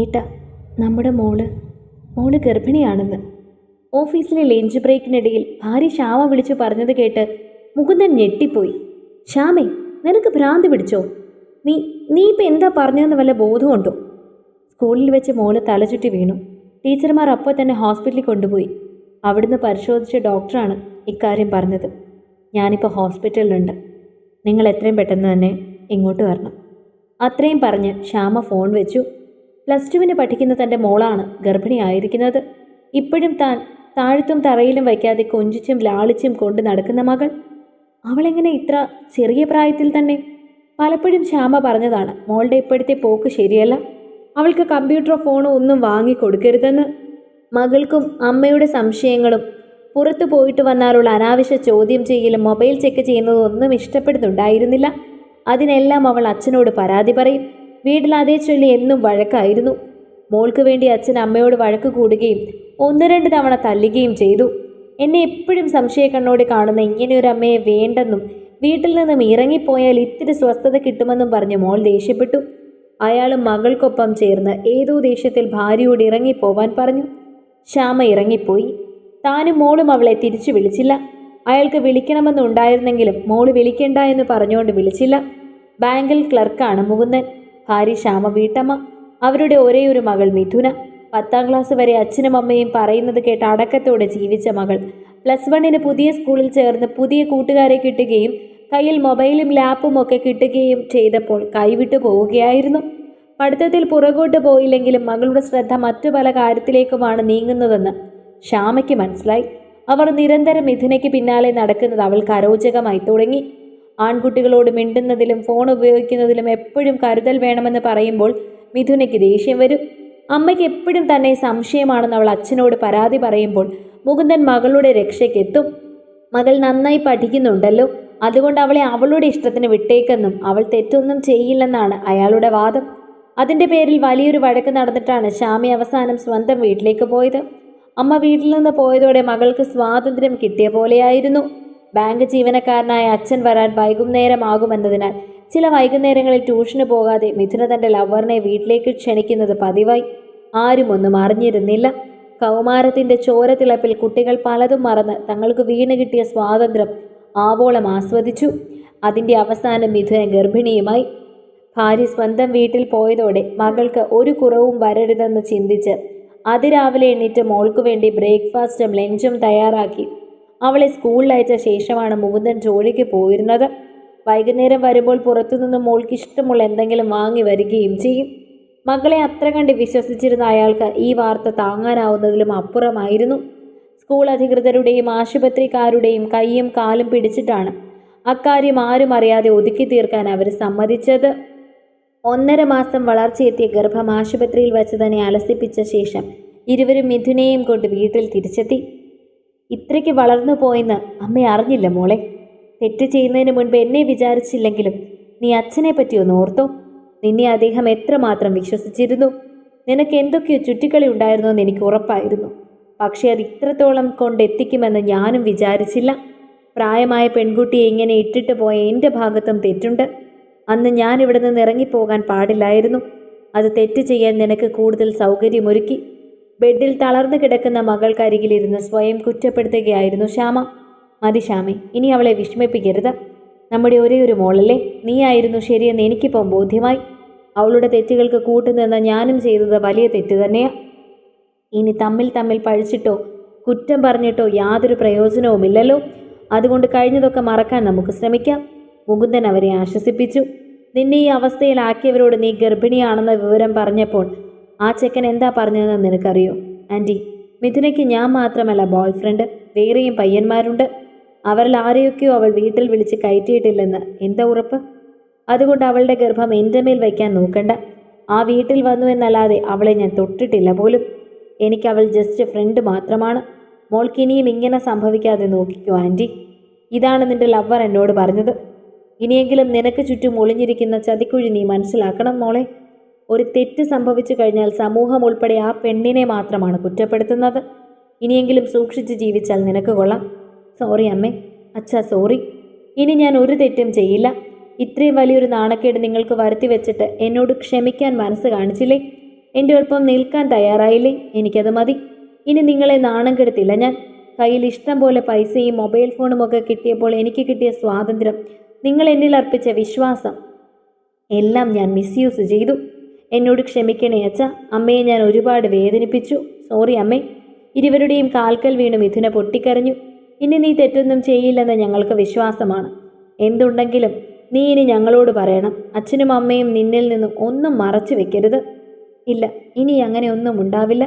ഏട്ടാ നമ്മുടെ മോൾ. മോൾ ഗർഭിണിയാണെന്ന്. ഓഫീസിലെ ലഞ്ച് ബ്രേക്കിനിടയിൽ ഭാര്യ ശ്യാമ വിളിച്ചു പറഞ്ഞത് കേട്ട് മുകുന്ദൻ ഞെട്ടിപ്പോയി. ശ്യാമേ നിനക്ക് ഭ്രാന്ത് പിടിച്ചോ? നീ നീ ഇപ്പം എന്താ പറഞ്ഞതെന്ന് വല്ല ബോധമുണ്ടോ? സ്കൂളിൽ വെച്ച് മോൾ തലചുറ്റി വീണു. ടീച്ചർമാർ അപ്പോൾ തന്നെ ഹോസ്പിറ്റലിൽ കൊണ്ടുപോയി. അവിടുന്ന് പരിശോധിച്ച ഡോക്ടറാണ് ഇക്കാര്യം പറഞ്ഞത്. ഞാനിപ്പോൾ ഹോസ്പിറ്റലിലുണ്ട്. നിങ്ങൾ എത്രയും പെട്ടെന്ന് തന്നെ ഇങ്ങോട്ട് വരണം. അത്രയും പറഞ്ഞ് ശ്യാമ ഫോൺ വെച്ചു. പ്ലസ് ടുവിന് പഠിക്കുന്ന തന്റെ മോളാണ് ഗർഭിണിയായിരിക്കുന്നത്. ഇപ്പോഴും താൻ താഴ്ത്തും തറയിലും വയ്ക്കാതെ കൊഞ്ചിച്ചും ലാളിച്ചും കൊണ്ട് നടക്കുന്ന മകൾ. അവളെങ്ങനെ ഇത്ര ചെറിയ പ്രായത്തിൽ തന്നെ? പലപ്പോഴും ശ്യാമ പറഞ്ഞതാണ് മോളുടെ ഇപ്പോഴത്തെ പോക്ക് ശരിയല്ല. അവൾക്ക് കമ്പ്യൂട്ടറോ ഫോണോ ഒന്നും വാങ്ങിക്കൊടുക്കരുതെന്ന്. മകൾക്കും അമ്മയുടെ സംശയങ്ങളും പുറത്തു പോയിട്ട് വന്നാലുള്ള അനാവശ്യ ചോദ്യം ചെയ്യലും മൊബൈൽ ചെക്ക് ചെയ്യുന്നതും ഒന്നും ഇഷ്ടപ്പെടുന്നുണ്ടായിരുന്നില്ല. അതിനെല്ലാം അവൾ അച്ഛനോട് പരാതി പറയും. വീട്ടിൽ അതേ ചൊല്ലി എന്നും വഴക്കായിരുന്നു. മോൾക്ക് വേണ്ടി അച്ഛൻ അമ്മയോട് വഴക്ക് കൂടുകയും ഒന്ന് രണ്ട് തവണ തല്ലുകയും ചെയ്തു. എന്നെ എപ്പോഴും സംശയക്കണ്ണോട് കാണുന്ന ഇങ്ങനെയൊരു അമ്മയെ വേണ്ടെന്നും വീട്ടിൽ നിന്നും ഇറങ്ങിപ്പോയാൽ ഇത്തിരി സ്വസ്ഥത കിട്ടുമെന്നും പറഞ്ഞ് മോൾ ദേഷ്യപ്പെട്ടു. അയാൾ മകൾക്കൊപ്പം ചേർന്ന് ഏതോ ദേഷ്യത്തിൽ ഭാര്യയോട് ഇറങ്ങിപ്പോവാൻ പറഞ്ഞു. ശ്യാമ ഇറങ്ങിപ്പോയി. താനും മോളും അവളെ തിരിച്ചു വിളിച്ചില്ല. അയാൾക്ക് വിളിക്കണമെന്നുണ്ടായിരുന്നെങ്കിലും മോൾ വിളിക്കണ്ട എന്ന് പറഞ്ഞുകൊണ്ട് വിളിച്ചില്ല. ബാങ്കിൽ ക്ലർക്കാണ് മുകുന്ദൻ. ഭാര്യ ശ്യാമ വീട്ടമ്മ അവരുടെ ഒരേയൊരു ഒരു മകൾ മിഥുന. പത്താം ക്ലാസ് വരെ അച്ഛനും അമ്മയും പറയുന്നത് കേട്ട് അടക്കത്തോടെ ജീവിച്ച മകൾ. പ്ലസ് വണ്ണിന് പുതിയ സ്കൂളിൽ ചേർന്ന് പുതിയ കൂട്ടുകാരെ കിട്ടുകയും കയ്യിൽ മൊബൈലും ലാപ്പും ഒക്കെ കിട്ടുകയും ചെയ്തപ്പോൾ കൈവിട്ടു പോവുകയായിരുന്നു. പഠിത്തത്തിൽ പുറകോട്ട് പോയില്ലെങ്കിലും മകളുടെ ശ്രദ്ധ മറ്റു പല കാര്യത്തിലേക്കുമാണ് നീങ്ങുന്നതെന്ന് ശ്യാമയ്ക്ക് മനസ്സിലായി. അവർ നിരന്തരം മിഥുനയ്ക്ക് പിന്നാലെ നടക്കുന്നത് അവൾക്ക് അരോചകമായി തുടങ്ങി. ആൺകുട്ടികളോട് മിണ്ടുന്നതിലും ഫോൺ ഉപയോഗിക്കുന്നതിലും എപ്പോഴും കരുതൽ വേണമെന്ന് പറയുമ്പോൾ മിഥുനയ്ക്ക് ദേഷ്യം വരും. അമ്മയ്ക്ക് എപ്പോഴും തന്നെ സംശയമാണെന്ന് അവൾ അച്ഛനോട് പരാതി പറയുമ്പോൾ മുകുന്ദൻ മകളുടെ രക്ഷയ്ക്കെത്തും മകൾ നന്നായി പഠിക്കുന്നുണ്ടല്ലോ. അതുകൊണ്ട് അവളെ അവളുടെ ഇഷ്ടത്തിന് വിട്ടേക്കെന്നും അവൾ തെറ്റൊന്നും ചെയ്യില്ലെന്നാണ് അയാളുടെ വാദം. അതിന്റെ പേരിൽ വലിയൊരു വഴക്ക് നടന്നിട്ടാണ് ശ്യാമി അവസാനം സ്വന്തം വീട്ടിലേക്ക് പോയത്. അമ്മ വീട്ടിൽ നിന്ന് പോയതോടെ മകൾക്ക് സ്വാതന്ത്ര്യം കിട്ടിയ പോലെയായിരുന്നു. ബാങ്ക് ജീവനക്കാരനായ അച്ഛൻ വരാൻ വൈകുന്നേരമാകുമെന്നതിനാൽ ചില വൈകുന്നേരങ്ങളിൽ ട്യൂഷന് പോകാതെ മിഥുന തന്റെ ലവറിനെ വീട്ടിലേക്ക് ക്ഷണിക്കുന്നത് പതിവായി. ആരും ഒന്നും അറിഞ്ഞിരുന്നില്ല. കൗമാരത്തിന്റെ ചോരത്തിളപ്പിൽ കുട്ടികൾ പലതും മറന്ന് തങ്ങൾക്ക് വീണ് കിട്ടിയ സ്വാതന്ത്ര്യം ആവോളം ആസ്വദിച്ചു. അതിന്റെ അവസാനം മിഥുന ഗർഭിണിയുമായി. ഭാര്യ സ്വന്തം വീട്ടിൽ പോയതോടെ മകൾക്ക് ഒരു കുറവും വരരുതെന്ന് ചിന്തിച്ച് അതിരാവിലെ എണീറ്റ് മോൾക്ക് വേണ്ടി ബ്രേക്ക്ഫാസ്റ്റും ലഞ്ചും തയ്യാറാക്കി. അവളെ സ്കൂളിൽ അയച്ച ശേഷമാണ് മുകുന്ദൻ ജോലിക്ക് പോയിരുന്നത്. വൈകുന്നേരം വരുമ്പോൾ പുറത്തുനിന്ന് മോൾക്ക് ഇഷ്ടമുള്ള എന്തെങ്കിലും വാങ്ങി വരികയും ചെയ്യും. മകളെ അത്ര കണ്ട് വിശ്വസിച്ചിരുന്ന അയാൾക്ക് ഈ വാർത്ത താങ്ങാനാവുന്നതിലും അപ്പുറമായിരുന്നു. സ്കൂൾ അധികൃതരുടെയും ആശുപത്രിക്കാരുടെയും കൈയും കാലും പിടിച്ചിട്ടാണ് അക്കാര്യം ആരും അറിയാതെ ഒതുക്കി തീർക്കാൻ അവർ സമ്മതിച്ചത്. ഒന്നര മാസം വളർച്ചയെത്തിയ ഗർഭം ആശുപത്രിയിൽ വച്ച് തന്നെ അലസിപ്പിച്ച ശേഷം ഇരുവരും മിഥുനെയും കൊണ്ട് വീട്ടിൽ തിരിച്ചെത്തി. ഇത്രയ്ക്ക് വളർന്നു പോയെന്ന് അമ്മ അറിഞ്ഞില്ല മോളെ. തെറ്റ് ചെയ്യുന്നതിന് മുൻപ് എന്നെ വിചാരിച്ചില്ലെങ്കിലും നീ അച്ഛനെ പറ്റി ഓർത്തോ. നിന്നെ അദ്ദേഹം എത്രമാത്രം വിശ്വസിച്ചിരുന്നു? നിനക്ക് എന്തൊക്കെയോ ചുറ്റിക്കളി ഉണ്ടായിരുന്നു എന്ന് എനിക്ക് ഉറപ്പായിരുന്നു. പക്ഷേ അത് ഇത്രത്തോളം കൊണ്ടെത്തിക്കുമെന്ന് ഞാനും വിചാരിച്ചില്ല. പ്രായമായ പെൺകുട്ടിയെ ഇങ്ങനെ ഇട്ടിട്ട് പോയ എന്റെ ഭാഗത്തും തെറ്റുണ്ട്. അന്ന് ഞാൻ ഇവിടെ നിന്ന് ഇറങ്ങിപ്പോകാൻ പാടില്ലായിരുന്നു. അത് തെറ്റ് ചെയ്യാൻ നിനക്ക് കൂടുതൽ സൗകര്യമൊരുക്കി. ബെഡിൽ തളർന്നു കിടക്കുന്ന മകൾക്കരികിലിരുന്ന് സ്വയം കുറ്റപ്പെടുത്തുകയായിരുന്നു ശ്യാമ. മതി ശ്യാമെ ഇനി അവളെ വിഷമിപ്പിക്കരുത്. നമ്മുടെ ഒരേ ഒരു മോളല്ലേ? നീയായിരുന്നു ശരിയെന്ന് എനിക്കിപ്പം ബോധ്യമായി. അവളുടെ തെറ്റുകൾക്ക് കൂട്ടുനിന്ന ഞാനും ചെയ്തത് വലിയ തെറ്റ് തന്നെയാ. ഇനി തമ്മിൽ തമ്മിൽ പഴിച്ചിട്ടോ കുറ്റം പറഞ്ഞിട്ടോ യാതൊരു പ്രയോജനവുമില്ലല്ലോ. അതുകൊണ്ട് കഴിഞ്ഞതൊക്കെ മറക്കാൻ നമുക്ക് ശ്രമിക്കാം. മുകുന്ദൻ അവരെ ആശ്വസിപ്പിച്ചു. നിന്നെ ഈ അവസ്ഥയിലാക്കിയവരോട് നീ ഗർഭിണിയാണെന്ന വിവരം പറഞ്ഞപ്പോൾ ആ ചെക്കൻ എന്താ പറഞ്ഞതെന്ന് നിനക്കറിയോ? ആന്റി മിഥുനയ്ക്ക് ഞാൻ മാത്രമല്ല ബോയ് ഫ്രണ്ട് വേറെയും പയ്യന്മാരുണ്ട്. അവരിൽ ആരെയൊക്കെയോ അവൾ വീട്ടിൽ വിളിച്ച് കയറ്റിയിട്ടില്ലെന്ന്. എന്താ ഉറപ്പ്? അതുകൊണ്ട് അവളുടെ ഗർഭം എന്റെ മേൽ വയ്ക്കാൻ നോക്കണ്ട. ആ വീട്ടിൽ വന്നു എന്നല്ലാതെ അവളെ ഞാൻ തൊട്ടിട്ടില്ല പോലും. എനിക്ക് അവൾ ജസ്റ്റ് ഫ്രണ്ട് മാത്രമാണ്. മോൾക്ക് ഇനിയും ഇങ്ങനെ സംഭവിക്കാതെ നോക്കിക്കോ ആന്റി. ഇതാണ് നിന്റെ ലവർ എന്നോട് പറഞ്ഞത്. ഇനിയെങ്കിലും നിനക്ക് ചുറ്റും ഒളിഞ്ഞിരിക്കുന്ന ചതിക്കുഴി നീ മനസ്സിലാക്കണം മോളെ. ഒരു തെറ്റ് സംഭവിച്ചു കഴിഞ്ഞാൽ സമൂഹം ഉൾപ്പെടെ ആ പെണ്ണിനെ മാത്രമാണ് കുറ്റപ്പെടുത്തുന്നത്. ഇനിയെങ്കിലും സൂക്ഷിച്ച് ജീവിച്ചാൽ നിനക്ക് കൊള്ളാം. സോറി അമ്മേ. അച്ഛാ സോറി ഇനി ഞാൻ ഒരു തെറ്റും ചെയ്യില്ല. ഇത്രയും വലിയൊരു നാണക്കേട് നിങ്ങൾക്ക് വരുത്തി വെച്ചിട്ട് എന്നോട് ക്ഷമിക്കാൻ മനസ്സ് കാണിച്ചില്ലേ? എന്റെ ഒപ്പം നിൽക്കാൻ തയ്യാറായില്ലേ? എനിക്കത് മതി. ഇനി നിങ്ങളെ നാണം കെടുത്തില്ല ഞാൻ. കയ്യിൽ ഇഷ്ടം പോലെ പൈസയും മൊബൈൽ ഫോണും ഒക്കെ കിട്ടിയപ്പോൾ എനിക്ക് കിട്ടിയ സ്വാതന്ത്ര്യം നിങ്ങൾ എന്നിൽ അർപ്പിച്ച വിശ്വാസം എല്ലാം ഞാൻ മിസ്യൂസ് ചെയ്തു. എന്നോട് ക്ഷമിക്കണേ അച്ഛ. അമ്മയെ ഞാൻ ഒരുപാട് വേദനിപ്പിച്ചു. സോറി അമ്മേ. ഇരുവരുടെയും കാൽക്കൽ വീണ് മിഥുന പൊട്ടിക്കരഞ്ഞു. ഇനി നീ തെറ്റൊന്നും ചെയ്യില്ലെന്ന് ഞങ്ങൾക്ക് വിശ്വാസമാണ്. എന്തുണ്ടെങ്കിലും നീ ഇനി ഞങ്ങളോട് പറയണം. അച്ഛനും അമ്മയും നിന്നിൽ നിന്നും ഒന്നും മറച്ചു വെക്കരുത്. ഇല്ല ഇനി അങ്ങനെ ഒന്നും ഉണ്ടാവില്ല.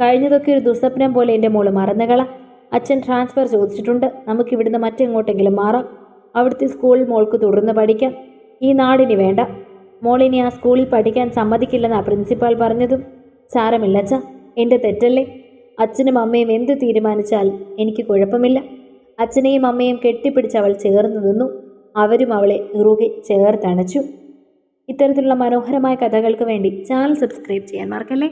കഴിഞ്ഞതൊക്കെ ഒരു ദുസ്വപ്നം പോലെ എന്റെ മോൾ മറന്നുകള അച്ഛൻ ട്രാൻസ്ഫർ ചോദിച്ചിട്ടുണ്ട്. നമുക്കിവിടുന്ന് മറ്റെങ്ങോട്ടെങ്കിലും മാറാം. അവിടുത്തെ സ്കൂൾ മോൾക്ക് തുടർന്ന് പഠിക്കാം. ഈ നാടിന് വേണ്ട. മോളിനി ആ സ്കൂളിൽ പഠിക്കാൻ സമ്മതിക്കില്ലെന്നാ പ്രിൻസിപ്പാൾ പറഞ്ഞതും. സാരമില്ല അച്ഛ എന്റെ തെറ്റല്ലേ? അച്ഛനും അമ്മയും എന്ത് തീരുമാനിച്ചാൽ എനിക്ക് കുഴപ്പമില്ല. അച്ഛനെയും അമ്മയും കെട്ടിപ്പിടിച്ച് അവൾ ചേർന്ന് നിന്നു. അവരും അവളെ ഇറുകെ ചേർത്തണച്ചു. ഇത്തരത്തിലുള്ള മനോഹരമായ കഥകൾക്ക് വേണ്ടി ചാനൽ സബ്സ്ക്രൈബ് ചെയ്യാൻ മറക്കല്ലേ?